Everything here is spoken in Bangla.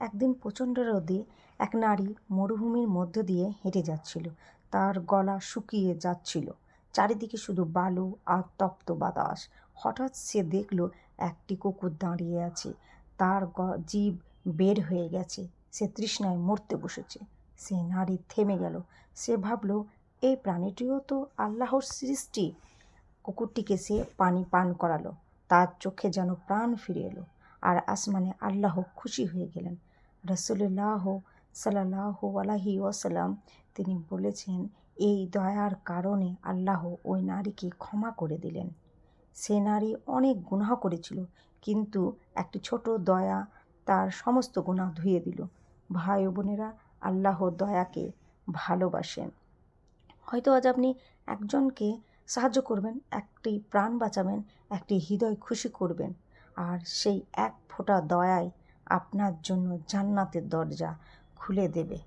একদিন প্রচণ্ড রোদে এক নারী মরুভূমির মধ্য দিয়ে হেঁটে যাচ্ছিল। তার গলা শুকিয়ে যাচ্ছিল। চারিদিকে শুধু বালু আর তপ্ত বাতাস। হঠাৎ সে দেখল একটি কুকুর দাঁড়িয়ে আছে। তার জিভ বের হয়ে গেছে। সে তৃষ্ণায় মরতে বসেছে। সে নারী থেমে গেল। সে ভাবল, এই প্রাণীটিও তো আল্লাহর সৃষ্টি। কুকুরটিকে সে পানি পান করালো। তার চোখে যেন প্রাণ ফিরে এলো। আর আসমানে আল্লাহ খুশি হয়ে গেলেন। রসুল্লাহ সাল্লাহ আলাহি ওসাল্লাম তিনি বলেছেন, এই দয়ার কারণে আল্লাহ ওই নারীকে ক্ষমা করে দিলেন। সে নারী অনেক গুনাহ করেছিল, কিন্তু একটি ছোট দয়া তার সমস্ত গুনাহ ধুয়ে দিল। ভাই বোনেরা, আল্লাহ দয়াকে ভালোবাসেন। হয়তো আজ আপনি একজনকে সাহায্য করবেন, একটি প্রাণ বাঁচাবেন, একটি হৃদয় খুশি করবেন। আর সেই এক ফোঁটা দয়াই আপনার জন্য জান্নাতের দরজা খুলে দেবে।